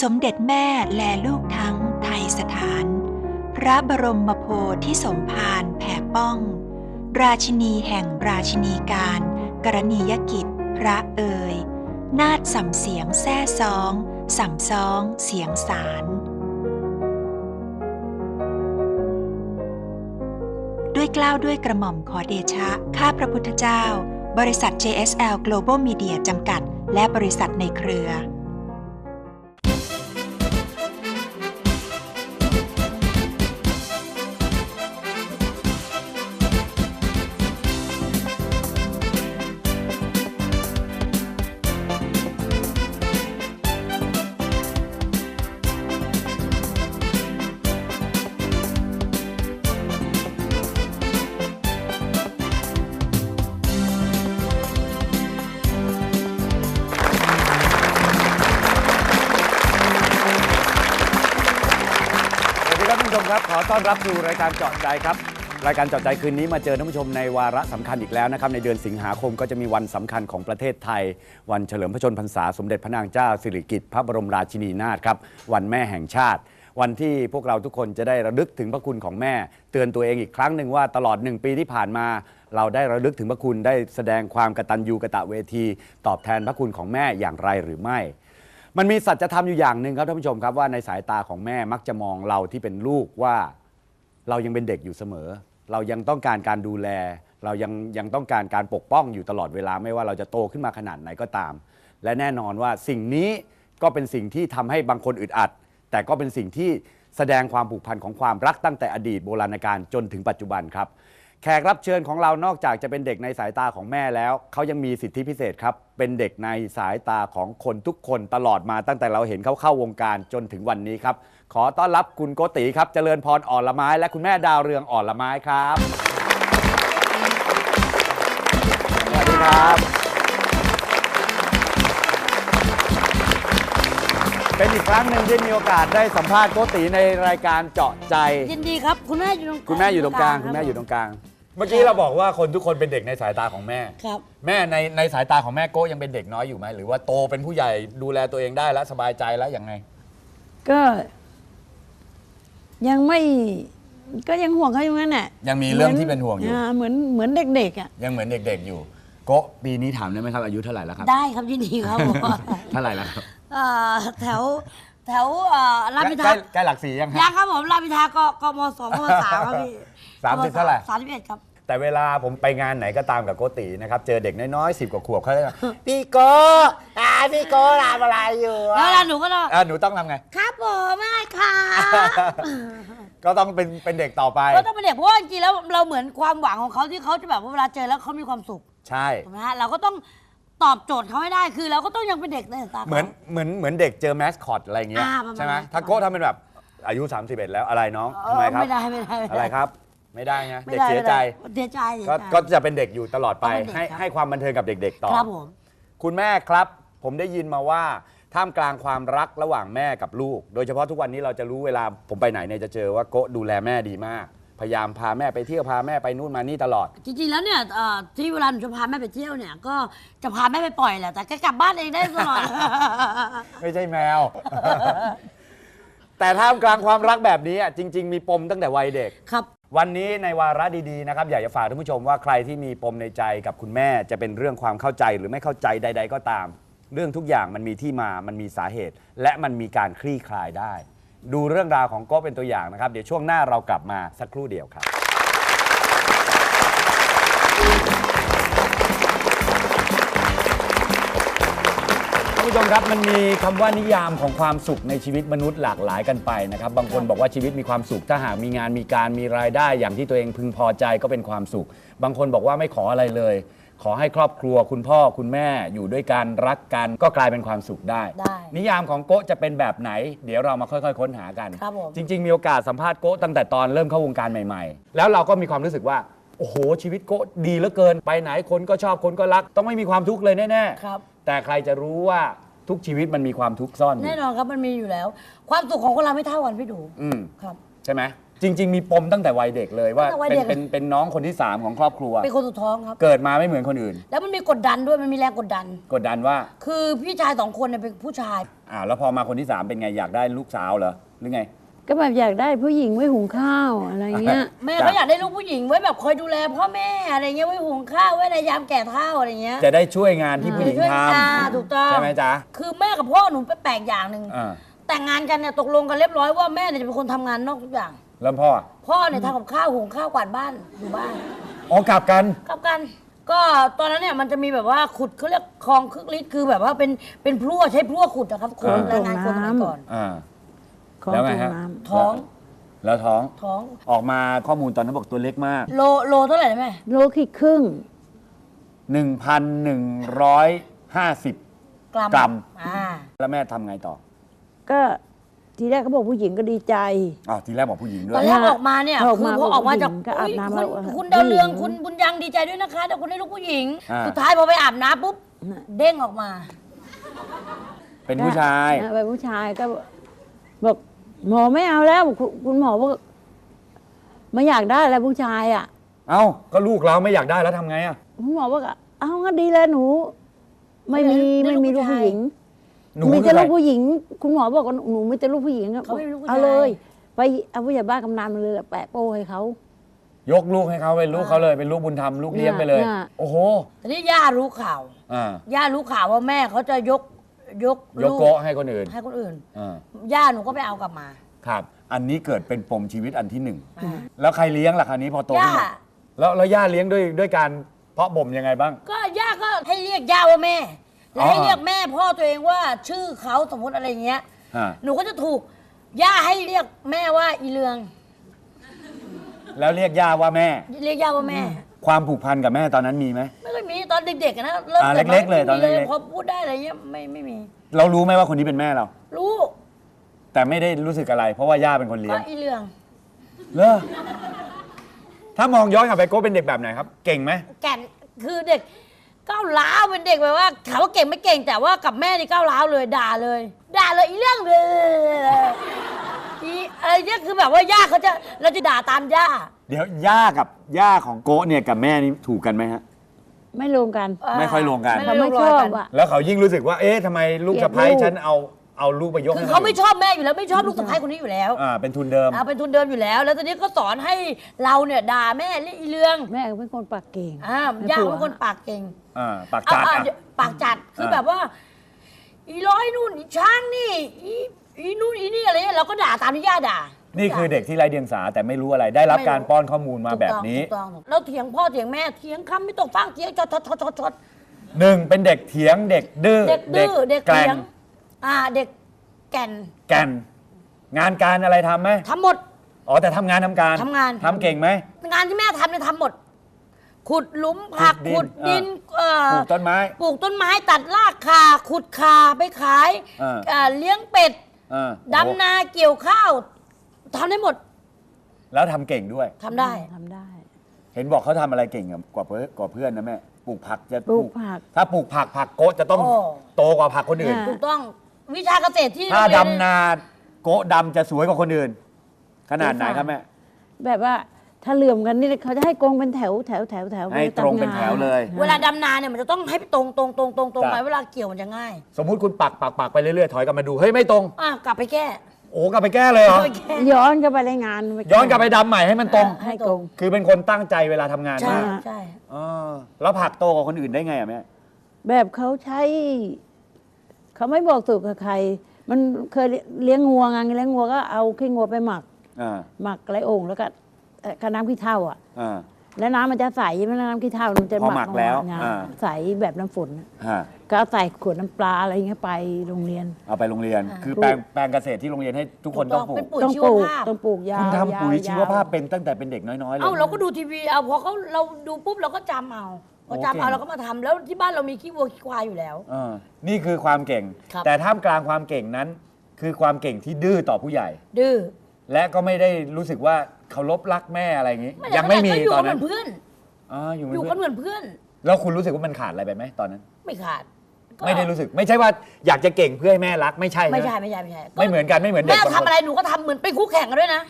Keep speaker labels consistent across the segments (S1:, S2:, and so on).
S1: สมเด็จแม่แลลูกทั้งไทยสถาน พระบรมโพธิสมภารแผ่ป้อง ราชินีแห่งราชินีการ กรณียกิจ พระเอ่ยนาดสัมเสียงแซ่ซองสัมซองเสียงสารด้วยกล้าวด้วยกระหม่อมขอเดชะ ข้าพระพุทธเจ้า บริษัท JSL Global Media จำกัด และบริษัทในเครือ
S2: มครับ ขอต้อนรับสู่รายการเจาะใจครับ รายการเจาะใจคืนนี้มาเจอท่านผู้ชมในวาระสำคัญอีกแล้วนะครับ ในเดือนสิงหาคมก็จะมีวันสำคัญของประเทศไทย วันเฉลิมพระชนมพรรษาสมเด็จพระนางเจ้าสิริกิติ์พระบรมราชินีนาถครับ วันแม่แห่งชาติ วันที่พวกเราทุกคนจะได้ระลึกถึงพระคุณของแม่ เตือนตัวเองอีกครั้งหนึ่งว่าตลอดหนึ่งปีที่ผ่านมาเราได้ระลึกถึงพระคุณได้แสดงความกตัญญูกตเวที ตอบแทนพระคุณของแม่อย่างไรหรือไม่ มันมีสัจธรรมอยู่อย่างหนึ่งครับท่านผู้ชมครับว่าในสายตาของแม่มักจะมองเราที่เป็นลูกว่าเรายังเป็นเด็กอยู่เสมอ เรายังต้องการการดูแล เรายังยังต้องการการปกป้องอยู่ตลอดเวลาไม่ว่าเราจะโตขึ้นมาขนาดไหนก็ตาม และแน่นอนว่าสิ่งนี้ก็เป็นสิ่งที่ทำให้บางคนอึดอัด แต่ก็เป็นสิ่งที่แสดงความผูกพันของความรักตั้งแต่อดีตโบราณกาลจนถึงปัจจุบันครับ แขกรับเชิญของเรานอกจากจะเป็นเด็กในสายตาของแม่แล้ว เขายังมีสิทธิพิเศษครับ เป็นเด็กในสายตาของคนทุกคนตลอดมาตั้งแต่เราเห็นเขาเข้าวงการจนถึงวันนี้ครับ ขอต้อนรับคุณโกติครับเจริญพรอ่อนละไม้ และคุณแม่ดาวเรืองอ่อนละไม้ครับสวัสดีครับ เป็นอีกครั้งหนึ่งที่มีโอกาสได้สัมภาษณ์โกติในรายการเจาะใจ
S3: ยินดีครับ คุณแม่อยู่ตรง
S2: คุณแม่อยู่ตรงกลาง คุณแม่อยู่ตรงกลาง เมื่อกี้เราบอกว่าคนทุกคนเป็นเด็กในสายตาของแม่
S3: ครับ
S2: แม่ในในสายตาของแม่โก้ยังเป็นเด็กน้อยอยู่ไหมหรือว่าโตเป็นผู้ใหญ่ดูแลตัวเองได้แล้วสบายใจแล้วยังไง
S3: ก็ ยังไม่ก็ยังห่วงเขาอยู่นั่นแหละ
S2: ยังมีเรื่องที่เป็นห่วงอยู่า
S3: เหมือนเหมือนเด็กๆอะ
S2: ยังเหมือนเด็กๆอยู่โก้ปีนี้ถามได้ไหมครับอายุเท่าไหร่แล้วครับ
S3: ได้ครับยินดีครับผม
S2: เท่าไหร่แล้วครับ
S3: เอ่อแถวแถวเอ่อรามอินท
S2: ใก
S3: รา
S2: ล้ใกล้หลักสี่ยัง
S3: ยั
S2: ฮะ
S3: งครับผมรามอินทรากกมสองกมสามครับพี่
S2: สามสิบเท่าไหร่
S3: สามสิบเอ็ดครับ
S2: แต่เวลาผมไปงานไหนก็ตามกับโกตินะครับ เจอเด็กน้อยๆสิบกว่าขวบเขาจะพี่โก้อ่าพี่โก้ทำอะไรอยู่
S3: แล้วเวลาหนูก็ต้อง
S2: อะหนูต้องทำไง
S3: ครับผมไม่ค่ะ
S2: ก็ต้องเป็นเป็นเด็กต่อไป
S3: ก็ต้องเป็นเด็กเพราะว่าจริงๆแล้วเราเหมือนความหวังของเขาที่เขาจะแบบว่าเวลาเจอแล้วเขามีความสุข
S2: ใช่
S3: ถูกไหมฮะเราก็ต้อง ตอบโจทย์เขาให้ได้คือเราก็ต้องยังเป็นเด็กในสายตาขา
S2: เหมือนเหมือนเหมือนเด็กเจอแมสคอตอะไรอย่างเงี้ย
S3: อ่าประมาณ
S2: ใช่ไหม
S3: นั้น
S2: ถ้าโก้ทำเป็นแบบอายุ 31 แล้วอะไรน้อง
S3: เอ
S2: ทำไม
S3: อ
S2: ครับ
S3: ไม่ได้ไม่ได้ไม่ได้
S2: อะไรครับ ไม่ได้ไง
S3: ไม่
S2: เด็ก
S3: ได้
S2: เสียใจ
S3: ไม่ได้เสียใจเสีย
S2: ก็
S3: ใจ
S2: ก็จะเป็นเด็กอยู่ตลอดไป
S3: ต้องเป็นเด็ก
S2: ให้
S3: ครับ
S2: ให้ความบันเทิงกับเด็ก ๆ ต่อ
S3: ครับผม
S2: คุณแม่ครับ ผมได้ยินมาว่าท่ามกลางความรักระหว่างแม่กับลูก โดยเฉพาะทุกวันนี้เราจะรู้เวลาผมไปไหนเนี่ยจะเจอว่าโกะดูแลแม่ดีมาก พยายามพาแม่ไปเที่ยวพาแม่ไปนู่นมานี่ตลอด
S3: จริงๆ แล้วเนี่ยเอ่อที่เวลาหนูจะพาแม่ไปเที่ยวเนี่ย ก็จะพาแม่ไปปล่อยแหละ แต่แกกลับบ้านเองได้ตลอด
S2: ไม่ใช่แมว แต่ท่ามกลางความรักแบบนี้อะจริง ๆ มีปมตั้งแต่วัยเด็ก
S3: ครับ
S2: วันนี้ในวาระดีๆนะครับอยากจะฝากท่านผู้ชมว่าใครที่มีปมในใจกับคุณแม่จะเป็นเรื่องความเข้าใจหรือไม่เข้าใจใด ๆ ก็ตาม เรื่องทุกอย่างมันมีที่มามันมีสาเหตุ และมันมีการคลี่คลายได้ ดูเรื่องราวของโก้เป็นตัวอย่างนะครับ เดี๋ยวช่วงหน้าเรากลับมาสักครู่เดียวครับท่านผู้ชมครับมันมีคำว่านิยามของความสุขในชีวิตมนุษย์หลากหลายกันไปนะครับ บางคนบอกว่าชีวิตมีความสุข ถ้าหากมีงานมีการมีรายได้อย่างที่ตัวเองพึงพอใจก็เป็นความสุข บางคนบอกว่าไม่ขออะไรเลย ขอให้ครอบครัวคุณพ่อคุณแม่อยู่ด้วยกันรักกันก็กลายเป็นความสุขได้
S3: ได้
S2: นิยามของโกะจะเป็นแบบไหน เดี๋ยวเรามาค่อยๆ ค้นหากัน
S3: ครับผม
S2: จริง ๆ มีโอกาสสัมภาษณ์โกะตั้งแต่ตอนเริ่มเข้าวงการใหม่ ๆ แล้วเราก็มีความรู้สึกว่า โอ้โห ชีวิตโกะดีเหลือเกิน ไปไหนคนก็ชอบคนก็รัก ต้องไม่มีความทุกข์เลยแน่ๆ
S3: ครับ
S2: แต่ใครจะรู้ว่าทุกชีวิตมันมีความทุกข์ซ่อนอยู่
S3: แน่นอนครับมันมีอยู่แล้ว ความสุขของคนเราไม่เท่ากันพี่ดู
S2: อืม
S3: ครับ
S2: ใช่ไหม จริง ๆ มีปมตั้งแต่วัยเด็กเลยว่า
S3: ตั้งแต่วัย
S2: เป็น
S3: เด็ก
S2: เป็นเป็นน้องคนที่สามของครอบครัว
S3: เป็นคนสุดท้องครับ
S2: เกิดมาไม่เหมือนคนอื่น
S3: แล้วมันมีกดดันด้วยมันมีแรงกดดัน
S2: กดดันว่า
S3: คือพี่ชายสองคนเนี่ยเป็นผู้ชาย
S2: อ่าแล้วพอมาคนที่สามเป็นไงอยากได้ลูกสาวเหรอหรือไง
S4: ก็แบบอยากได้ผู้หญิงไว้หุงข้าวอะไรเงี้ย
S3: แม่
S2: จ้ะ
S3: ก็อยากได้ลูกผู้หญิงไว้แบบคอยดูแลพ่อแม่อะไรเงี้ยไว้หุงข้าวไว้ในยามแก่เฒ่าอะไรเงี้ย
S2: จะได้ช่วยงานที่ผู้หญิง
S3: ช่วย
S2: ท
S3: อ่าถูกต้อำง
S2: ใช่ไหมจ๊ะ
S3: คือแม่กับพ่อหนูแปลกอย่างหนึ่ง
S2: อ่า
S3: แต่งงานกันเนี่ยตกลงกันเรียบร้อยว่าแม่เนี่ยจะเป็นคนทำงานนอกทุกอย่าง
S2: แล้วพ่อ
S3: พ่อเนี่ยทำกับข้าวหุงข้าวกวาดบ้านอยู่บ้าน
S2: อ๋อกลับกัน
S3: กลับกัน ก็ตอนนั้นเนี่ยมันจะมีแบบว่าขุดเขาเรียกคลองคึกฤทธิ์คือแบบว่าเป็นเป็นพลั่วใช้พลั่วขุดนะครับคน
S2: อ่า
S3: แรงงานคนสมัยก่อน
S2: อ่า
S4: ของ
S2: แล้วไง
S4: ตรง
S2: ฮะ
S4: น้
S3: ท้อง
S2: แล้วท้อง
S3: ท้อง
S2: ออกมาข้อมูลตอนนั้นบอกตัวเล็กมาก
S3: โลโลเท่าไหร่นะแม่ำ
S4: โลขีดครึ่ง
S2: 1,150
S3: กรัม
S2: กรัม
S3: อ่า
S2: แล้วแม่ทำไงต่อ
S4: ก็ ทีแรกเขาบอกผู้หญิงก็ดีใจ
S2: อ้าวทีแรกบอกผู้หญิงด้
S3: ต
S2: ว
S3: อน
S2: ย
S3: แรกออกมาเนี่ย
S4: ออก
S3: คือ
S4: มา
S3: พอออกมาจาก
S4: ก็อาบน้ำ
S3: อุ๊ย
S4: แล้ว
S3: คุณคุณดาวเรือง
S4: ผู้หญิง
S3: คุณบุญยังดีใจด้วยนะคะแต่คุณได้ลูกผู้หญิง
S2: อ่า
S3: สุดท้ายพอไปอาบน้ำปุ๊บ
S4: น่ะ
S3: เด้งออกมา
S2: เป็นผู้ชาย
S4: เออเป็นผู้ชายก็บอกหมอไม่เอาแล้วคุณคุณหมอบอกไม่อยากได้แล้วผู้ชายอะ
S2: เอ้าก็ลูกเราไม่อยากได้แล้วทำไงอะ
S4: คุณหมอบอกเอางั้นดีแล้วหนู ไม่มี
S3: ได้
S4: ไม่
S3: ลูก
S4: มีลูก
S3: ผู้ชาย
S4: ผู้หญิง
S2: หนู
S4: มี
S2: คื
S4: แต่
S2: อใคร
S4: ลูกผู้หญิง คุณหมอบอกว่าหนูมีแต่ลูกผู้หญิงอะ
S3: เขาไม่มีลูกผู้ชาย
S4: เอาเลย ไปเอาผู้ใหญ่บ้านกำนันมาเลยแปะโป้ให้เขา
S2: ยกลูกให้เขาเป็นลูกเขาเลยเป็นลูกบุญธรรมลูกเลี้ยงไปเลย
S4: น่ะ
S2: โอ้โห
S3: ทีนี้ย่ารู้ข่าว
S2: อ่า
S3: ย่ารู้ข่าวว่าแม่เขาจะยกยก
S2: ยก
S3: ลู
S2: โกะให้คนอื่น
S3: ให้คนอื่น
S2: อ่า
S3: ย่าหนูก็ไปเอากลับมา
S2: ครับ อันนี้เกิดเป็นปมชีวิตอันที่หนึ่ง
S3: อ่า
S2: แล้วใครเลี้ยงล่ะคราวนี้พอโตขึ้นมา
S3: ย่า
S2: แล้วแล้วย่าเลี้ยงด้วยด้วยการเพาะบ่มยังไงบ้าง
S3: ก็ย่าก็ให้เรียกย่าว่าแม่ แล้วให้
S2: อ๋อ
S3: เรียกแม่พ่อตัวเองว่าชื่อเขาสมมติอะไรเงี้ย
S2: ฮะ
S3: หนูก็จะถูกย่าให้เรียกแม่ว่าอีเลือง
S2: แล้วเรียกย่าว่าแม่
S3: เรียกย่าว่าแม่
S2: ความผูกพันกับแม่ตอนนั้นมีไหม
S3: ไม่เคยมีตอนเด็กๆอะนะเริ่ม
S2: อ่า
S3: แต่
S2: เล็กๆเลย
S3: ไม่มี
S2: ตอนเล็กๆ
S3: พอพูดได้อะไรเงี้ยไม่ไม่มี
S2: เรารู้ไหมว่าคนนี้เป็นแม่เรา
S3: รู้
S2: แต่ไม่ได้รู้สึกอะไร เพราะว่าย่าเป็นคนเลี้
S3: ก็
S2: ยง
S3: อีเลือง
S2: เลอถ้ามองย้อนกลับไปโก้เป็นเด็กแบบไหนครับ เก่งไหม
S3: แก่นคือเด็ก ก้าวร้าวเป็นเด็กแบบว่าถามว่าเก่งไม่เก่งแต่ว่ากับแม่นี่ก้าวร้าวเลยด่าเลย ด่าเลยอีเรื่องเลยอีอะไรเนี่ยคือแบบว่าย่าเขาจะเราจะด่าตามย่า
S2: เดี๋ยวย่ากับย่าของโก้เนี่ยกับแม่นี่ถูกกันไหมฮะ
S4: ไม่ลงกัน
S2: ไม่ค่อยลงกัน
S4: เขาไม่ชอบอะ
S2: แล้วเขายิ่งรู้สึกว่า เอ๊ะทำไมลูกสะพ้าย
S4: เกลียดลูก
S2: ฉันเอา เอาลูกไปยก
S3: คือ
S2: ให้
S3: เขาไม่ชอบแม่อยู่แล้วไม่ชอบลูกสะใภ้คนนี้อยู่แล้ว
S2: อ่าเป็นทุนเดิม
S3: อ่าเป็นทุนเดิมอยู่แล้ว แล้วตอนนี้ก็สอนให้เราเนี่ยด่าแม่เรียกอีเรื่อง
S4: แม่ก็เป็นคนปากเก่ง
S3: อ่าย่าเป็นคนปากเก่ง
S2: อ่าปาก
S3: เอา
S2: จัด
S3: เอา
S2: อะ
S3: เดี๋ยวปากจัดคือ
S2: อ่า
S3: แบบว่า อีร้อยนู่นอีช้างนี่อีอีนู่นอีนี่อะไรเนี่ยเราก็ด่าตามที่ย่าด่า
S2: นี่คือเด็กที่ไร้เดียงสาแต่ไม่รู้อะไรได้รับการป้อนข้อมูลมาแบบนี้
S3: ถูกต้องถูกต้องเราเถียงพ่อเถียงแม่เถียงคำไม่ตกฟังเถียงชดชดชดชดชด
S2: หนึ่งเป็นเด็กเถียงเด็กดื้อ
S3: เด็กดื้อเด็ก
S2: แกล้
S3: เถีย
S2: ง
S3: ง อ่าเด็กแก่น
S2: แกนงานการอะไรทำไหม
S3: ทำหมด
S2: อ๋อแต่ทำงานทำการ
S3: ทำงาน
S2: ทำเก่งไหม
S3: งานที่แม่ทำเนี่ยทำหมด ขุดหลุมผัก
S2: ขุ
S3: ขุ
S2: ด
S3: ด
S2: ดิ
S3: ดิ
S2: น
S3: น เอ่อ
S2: ปลูกต้นไม้
S3: ปลูกต้นไม้ตัดรากคาขุดคาไปขาย
S2: อ่า
S3: เอ่อเลี้ยงเป็ด
S2: อ่า
S3: ดำนาเกี่ยวข้าวทำได้หมด
S2: แล้วทำเก่งด้วย
S3: ทำได้
S4: ทำได้
S2: เห็นบอกเขาทำอะไรเก่งกว่าเพื่อนกว่าเพื่อนนะแม่ปลูกผักจะ
S4: ปลูกผัก
S2: ถ้าปลูกผักผักโกะจะต้อง
S3: โอ้
S2: โตกว่าผักคนอื่น
S4: อ่า
S3: ถูกต้อง วิชาเกษตรที่
S2: ถ้า
S3: โรงเรีย
S2: ดำนาโกะดำจะสวยกว่าคนอื่น ขนาดไหนครับแม่
S4: แบบว่าถ้าเหลื่อมกันนี่เขาจะให้กรงเป็นแถวแถวแถวแถว
S2: ให้ตรงเป็นแถวเลย
S3: เวลาดำนาเนี่ยมันจะต้องให้ตรงตรงตรงตรงตรง
S2: จ้ะ
S3: ไปเวลาเกี่ยวมันจะง่าย
S2: สมมุติคุณปักปักปักไปเรื่อยๆถอยกลับมาดูเฮ้ยไม่ตรง
S3: อะกลับไปแก้
S2: โอ้กลับไปแก้เลยเหรอ
S3: ไปแก้
S4: ย้อนกลับไปรายงาน
S2: ย้อนกลับไปดำใหม่ให้มันตรง
S4: ให้กรง
S2: คือเป็นคนตั้งใจเวลาทำงาน
S3: ใช่
S2: มาก
S3: ใช่
S2: อ๋อแล้วผักโตกว่าคนอื่นได้ไงอะแม่
S4: แบบเขาใช้ เขาไม่บอกสูตรกับใคร มันเคยเลี้ยงงัวไงเลี้ยงงัวก็เอาขี้งัวไปหมัก
S2: อ่า
S4: หมักไรโอ่งแล้วก็เอ่อกับน้ำขี้เถ้าอะ
S2: อ่า
S4: แล้วน้ำมันจะใสใช่ไหมน้ำขี้เถ้ามันจะ
S2: พอหมักแล้ว
S4: ไง
S2: อ่า
S4: ใสแบบน้ำฝนน่ะ
S2: ฮะ
S4: ก็เอาใส่ขวดน้ำปลาอะไรเงี้ยไปโรงเรียน
S2: เอาไปโรงเรียน คือ
S4: ปลูก
S2: แปลงแปลงเกษตรที่โรงเรียนให้ทุกคนต้องปลูก
S3: เป็นปุ๋ย
S4: ต้อง
S3: ชี
S4: ป
S3: ว
S4: ลูก
S3: ภาพ
S4: ต้องปลูกยาว
S2: คุณทำปุ๋ย
S4: ย
S2: ชีวภาพเป็นตั้งแต่เป็นเด็กน้อยๆเลย
S3: เอ้าเราก็ดูทีวีเอาพอเขาเราดูปุ๊บเราก็จำเอาพอจำเอา
S2: โอเค
S3: เราก็มาทำแล้วที่บ้านเรามีขี้วัวขี้ควายอยู่แล้ว
S2: เออนี่คือความเก่ง
S3: ครับ
S2: แต่ท่ามกลางความเก่งนั้น คือความเก่งที่ดื้อต่อผู้ใหญ่
S3: ดื้อ
S2: และก็ไม่ได้รู้สึกว่า เคารพรักแม่อะไรอย่างนี้ ยังไม่มี
S3: ก็อยู่
S2: ตอ
S3: กันนเห
S2: นั้
S3: มือนนเพื่อน
S2: อ๋ออยู่
S3: อยู่
S2: ไม่
S3: กันเหมือนเพื่อน
S2: แล้วคุณรู้สึกว่ามันขาดอะไรไปไหมตอนนั้น
S3: ไม่ขาดก็
S2: ไม่ได้รู้สึก ไม่ใช่ว่าอยากจะเก่งเพื่อให้แม่รักไม่ใช่นะ
S3: ไม่ใช่ไม่ใช่ไม่ใช่ก็
S2: ไม่เหมือนกันไม่เหมือนเด็ก
S3: แม่
S2: บางคน
S3: ทำอะไรหนูก็ทำเหมือนไปนคู่แข่งกันด้วยนะ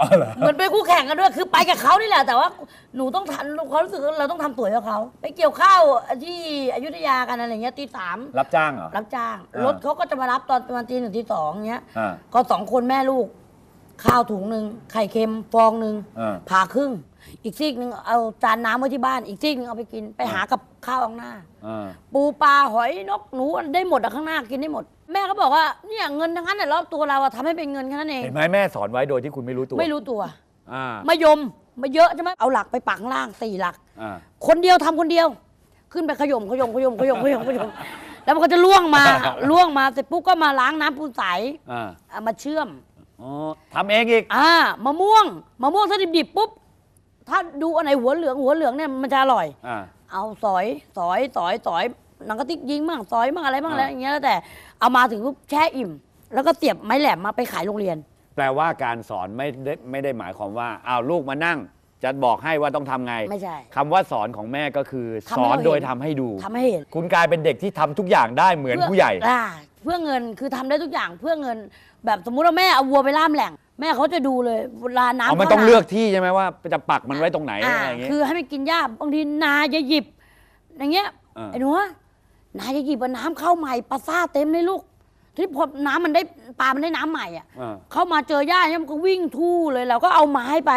S2: อ๋อเหรอ
S3: เหมือนเป็นคู่แข่งกันด้วยคือไปกับเขานี่แหละ แต่ว่าหนูต้องทันความรู้สึกว่าเราต้องทำตัวให้เขาไปเกี่ยวข้าวที่อยุธยากันอะไรเงี้ยตีสาม
S2: รับจ้างเหรอ
S3: รับจ้าง
S2: อ่าร ร
S3: ถเขาก็จะมารับตอนประมาณตีหนึ่งตีสองเงี้ย
S2: อ่า
S3: ก็สองคนแม่ลูก ข้าวถุงหนึ่งไข่เค็มฟองหนึ่ง
S2: อ่า
S3: ผ่าครึ่ง อีกซีกหนึ่งเอาจานน้ำไว้ที่บ้าน อีกซีกหนึ่งเอาไปกินไปหากับข้าวข้างหน้า
S2: อ่า
S3: ปูปลาหอยนกหนูได้หมดอะข้างหน้ากินได้หมด แม่ก็บอกว่าเนี่ยเงินทั้งนั้นน่ะรอบตัวเราอะทำให้เป็นเงินแค่นั้นเอง
S2: เห็นไหมแม่สอนไว้โดยที่คุณไม่รู้ตัว
S3: ไม่รู้ตัว
S2: อ่า
S3: มายมมาเยอะใช่ไหมเอาหลักไปปักข้างล่างสี่หลัก
S2: อ่า
S3: คนเดียวทำคนเดียว ขึ้นไปขยมขยมขยมขยมขยมขยมแล้วมันก็จะล่วงมา ล่วงมาเสร็จปุ๊บก็มาล้างน้ำปูนใส
S2: อ่า
S3: เอามาเชื่อม
S2: อ๋อทำเองอีก
S3: อ่ามะม่วงมะม่วงถ้าดิบๆปุ๊บถ้าดูอันไหนหัวเหลืองหัวเหลืองเนี่ยมันจะอร่อย
S2: อ่า
S3: เอาสอยสอยสอยสอยหนังกระติกยิงบ้างสอยบ้างอะไรบ้าง
S2: อ่า
S3: อะไรอย่างเงี้ยแล้วแต่เอามาถึงปุ๊บแช่อิ่ม แล้วก็เสียบไม้แหลมมาไปขายโรงเรียน
S2: แปลว่าการสอนไม่ได้ไม่ได้หมายความว่าอ้าวลูกมานั่ง จะบอกให้ว่าต้องทำไง
S3: ไม่ใช่
S2: คำว่าสอนของแม่ก็คือ
S3: ทำ
S2: ส
S3: ให้
S2: อน
S3: เราเห็น
S2: โดยทำให้ดู
S3: ทำให้เห็น
S2: คุณกลายเป็นเด็กที่ทำทุกอย่างได้เหมือนผู้ใหญ่
S3: อ่า เพื่อเงินคือทำได้ทุกอย่างเพื่อเงิน แบบสมมุติว่าแม่เอาวัวไปล่ามแหล่ง แม่เขาจะดูเลยเวลาน้ำ
S2: เอามัน
S3: ข้า
S2: ต้อง
S3: นา
S2: เลือกที่ใช่ไหมว่าจะปักมันไว้ตรงไหน
S3: อ่า
S2: อะไรอย่างเงี้ย
S3: คือให้มันกินหญ้าบางทีนาจะหยิบ อย่างเงี้ย
S2: อ่า
S3: ไอ้หนูนาจะหยิบเอาน้ำเข้าใหม่ปลาซ่าเต็มเลยลูกที่พอน้ำมันได้ปลา มันได้น้ำใหม่อะ
S2: อ่า
S3: เข้ามาเจอหญ้าเนี่ยมันก็วิ่งทู่เลยเราก็เอาไม้ไป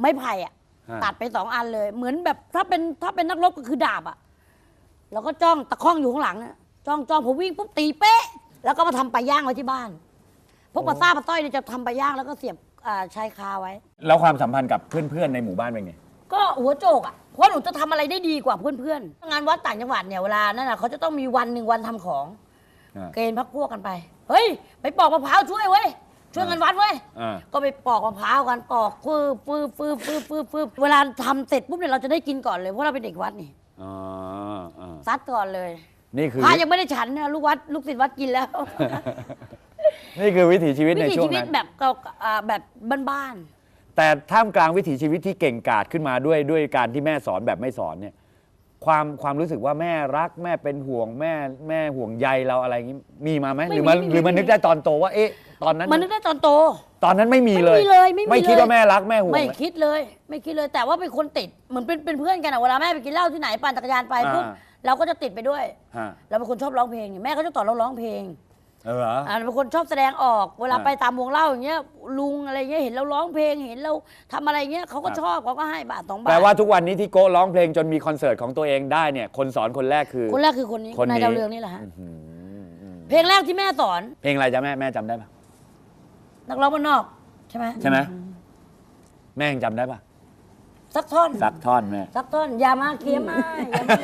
S3: ไม้ไผ่อะ
S2: ฮะ
S3: ตัดไปสองอันเลย เหมือนแบบถ้าเป็นถ้าเป็นนักรบก็คือดาบอะแล้วก็จ้องตะข้องอยู่ข้างหลังน่ะ จ้องจ้องพอวิ่งปุ๊บตีเป๊ะ แล้วก็มาทำปลาย่างไว้ที่บ้านพวกปลาซ่าปลาต้อยเนี่ยจะทำปลาย่างแล้วก็เสียบอ่าชายคาไว้
S2: แล้วความสัมพันธ์กับเพื่อนๆในหมู่บ้านเป็นไง
S3: ก็หัวโจกอะเพราะหนูจะทำอะไรได้ดีกว่าเพื่อนๆงานวัดต่างจังหวัดเนี่ยเวลานั่นน่ะเขาจะต้องมีวันหนึ่งวันทำของ
S2: อ่า
S3: เกณฑ์พักพวกกันไป เฮ้ย ไปปอกมะพร้าวช่วยเว้ย ช่วยงานวัดเว้ย
S2: อ่า
S3: ก็ไปปอกมะพร้าวกันปอกฟืบฟืบฟืบฟืบฟืบฟืบเวลาทำเสร็จปุ๊บเนี่ยเราจะได้กินก่อนเลยเพราะเราเป็นเด็กวัดนี่
S2: อ๋ออ่า
S3: ซัดก่อนเลย
S2: นี่คือ
S3: พระยังไม่ได้ฉันเนี่ยลูกวัดลูกศิษย์วัดกินแล้ว
S2: นี่คือวิถีชีวิต
S3: วิ
S2: ใน
S3: ถี
S2: ช่ว
S3: ชี
S2: ง
S3: วิต
S2: นั้น
S3: แบบเก่าอ่าแบบบ้าน
S2: แต่ท่ามกลางวิถีชีวิตที่เก่งกาจขึ้นมาด้วยด้วยการที่แม่สอนแบบไม่สอนเนี่ย ความความรู้สึกว่าแม่รักแม่เป็นห่วงแม่แม่ห่วงใยเราอะไรอย่างนี้มีมาไหมหรือมันหรือมันนึกได้ตอนโตว่าเอ๊ะตอนนั้น
S3: ๆมันนึกได้ตอนโต
S2: ตอนนั้นไม่มีเลย
S3: ไม่มีเลยไม่มี
S2: ไม่คิด
S3: เลย
S2: ว่าแม่รักแม่ห่วง
S3: ไม่
S2: เลย
S3: คิดเลย ไม่คิดเลยแต่ว่าเป็นคนติดเหมือนเป็นเป็นเพื่อนกันอะเวลาแม่ไปกินเหล้าที่ไหนปั่นจักรยานไปปุ๊บ
S2: อ่า
S3: เราก็จะติดไปด้วย
S2: ฮะ
S3: เราเป็นคนชอบร้องเพลงนี่แม่ก็จะสอนเราร้องเพลง
S2: เออเหรอ
S3: อ่าเป็นคนชอบแสดงออก เวลา
S2: อ่า
S3: ไปตามวงเล่าอย่างเงี้ยลุงอะไรเงี้ยเห็นเราร้องเพลงเห็นเราทำอะไรเงี้ยเขาก็
S2: อ่า
S3: ชอบเขาก็ให้บาทสองบาท
S2: แปลว่าทุกวันนี้ที่โก้ร้องเพลงจนมีคอนเสิร์ตของตัวเองได้เนี่ย คนสอนคนแรกคือ
S3: คนแรกคือคนนี้
S2: คนนี้
S3: นายดาวเรืองนี่แหละฮะ
S2: อื้อหืออืม
S3: เพลงแรกที่แม่สอน
S2: เพลงอะไรจ๊ะแม่แม่จำได้ปะ
S3: นักร้องบ้านนอกใช่ไหม
S2: ใช่ไหมแม่ยังจำได้ปะ
S3: สักท่อน
S2: สักท่อนแม่
S3: สักท่อนอย่ามาเคียมาอย่ามา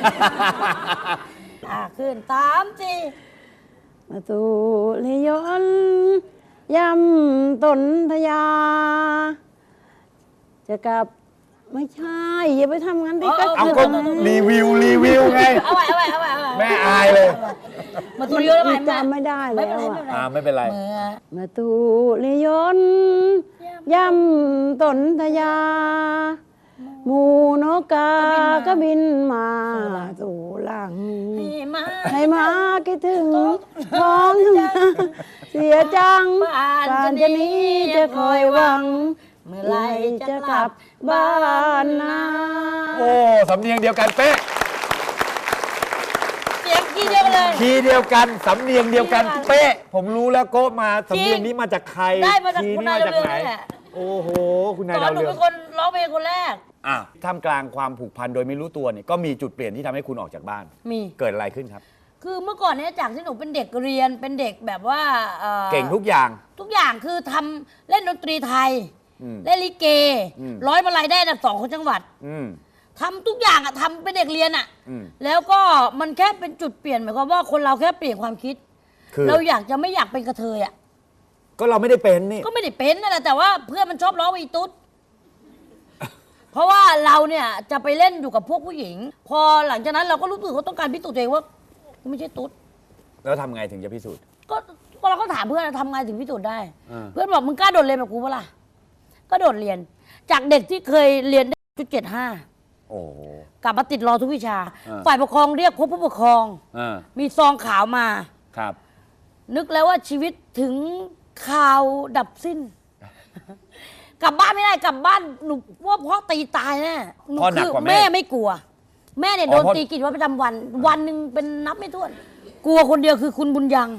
S3: อ่าขึ้นสามสี่
S4: มาสู่เลยนย่ำตนทยา จะกลับไม่ใช่ อย่าไปทำงั้นดิก็
S2: เอา
S4: คือ
S2: ก็รีวิวรีวิวไง
S3: เอาไว้เอาไว้เอาไว้เอาไว้
S2: แม่อายเลย
S3: มาตูเดียวแล้วไหม
S4: มันจำไม่ได้
S3: ไม่
S4: แล้
S3: เป็น
S4: ว
S3: ไร
S4: อะ
S2: อ่าไม่เป็นไร
S3: เมื่อ
S4: มาตูเลยนย่ำตนทยา หมูนกกาก็บินมาสู่หลัง
S3: ให้มา
S4: ให้มาคิดถึงท้องทุ่งนาเสียจัง
S3: บ้าน
S4: การ
S3: จะ
S4: จะ
S3: หนี้
S4: นี้
S3: จะ
S4: จะ
S3: ค
S4: ค
S3: อ
S4: อยย
S3: ห
S4: ห
S3: วั
S4: วั
S3: ง
S4: ง
S3: เมื่อไหรจะ
S4: จะ
S3: ก
S4: ก
S3: ลั
S4: ลั
S3: บบบ้า
S4: บ้านน
S3: นา
S4: นา
S2: โอ้สำเนียงเดียวกันเป๊ะ
S3: เสียงกี่เดียวกันเลย
S2: คีย์เดียวกันสำเนียงเดียวกัน
S3: คีย์เดียวกัน
S2: เป๊ะ ผมรู้แล้วโก้มาสำเนียง
S3: จริง
S2: นี้มาจากใคร
S3: ได้มาจาก
S2: คีย์
S3: คุณ
S2: นี้
S3: นาย
S2: มาจาก
S3: ดาวเรือง
S2: ไหน
S3: นี่แหละ
S2: โอ้โห คุณนาย
S3: ตอ
S2: ดานว
S3: หนู
S2: เรือง
S3: เป็นคนร้องเพลงคนแรก
S2: อะท่ามกลางความผูกพันโดยไม่รู้ตัวเนี่ยก็มีจุดเปลี่ยนที่ทำให้คุณออกจากบ้าน
S3: มี
S2: เกิดอะไรขึ้นครับ
S3: คือเมื่อก่อนเนี้จากที่หนูเป็นเด็กเรียนเป็นเด็กแบบว่าอ่อ
S2: เก่งทุกอย่าง
S3: ทุกอย่างคือทำเล่นดนตรีไทย
S2: อืม
S3: เล่นลิเก
S2: อืม
S3: ร้อยมาลัยได้อันดับสองของจังหวัด
S2: อืม
S3: ทำทุกอย่างอะทำเป็นเด็กเรียนอะ
S2: อืม
S3: แล้วก็มันแค่เป็นจุดเปลี่ยนหมายความว่าคนเราแค่เปลี่ยนความคิด
S2: คือ
S3: เราอยากจะไม่อยากเป็นกระเทยอะ
S2: ก็เราไม่ได้เป็นนี่
S3: ก็ไม่ได้เป็นนั่นแหละแต่ว่าเพื่อนมันชอบล้อว่าอีตุ๊ด เพราะว่าเราเนี่ยจะไปเล่นอยู่กับพวกผู้หญิง พอหลังจากนั้นเราก็รู้สึกว่าต้องการพิสูจน์ตัวเองว่ากูไม่ใช่ตุ๊ด
S2: แล้วทำไงถึงจะพิสูจน์
S3: ก็ก็เราก็ถามเพื่อนทำไงถึงพิสูจน์ได้
S2: อ่า
S3: เพื่อนบอกมึงกล้าโดดเรียนแบบกูปะล่ะก็โดดเรียน จากเด็กที่เคยเรียนได้จุดเจ็ดห้า
S2: โอ้โห
S3: กลับมาติดรอทุกวิชา
S2: อ่า
S3: ฝ่ายปกครองเรียกพบผู้ปกครอง
S2: อ่า
S3: มีซองขาวมา
S2: ครับ
S3: นึกแล้วว่าชีวิตถึงข่าวดับสิ้น กลับบ้านไม่ได้กลับบ้านกลับบ้านไม่ได้กลับบ้านหนูว่าพ่อตีตายแน่หนู
S2: พ่อหนัก
S3: คื
S2: กว่าแม่
S3: แม่ไม่กลัว แม่เนี่ย
S2: อ๋
S3: โด
S2: อนเพราะ
S3: ตีกิจวัตรประจำวัน วันหนึ่งเป็นนับไม่ถ้วน กลัวคนเดียวคือคุณบุญยัง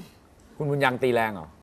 S5: คุณบุญยังตีแรงเหรอ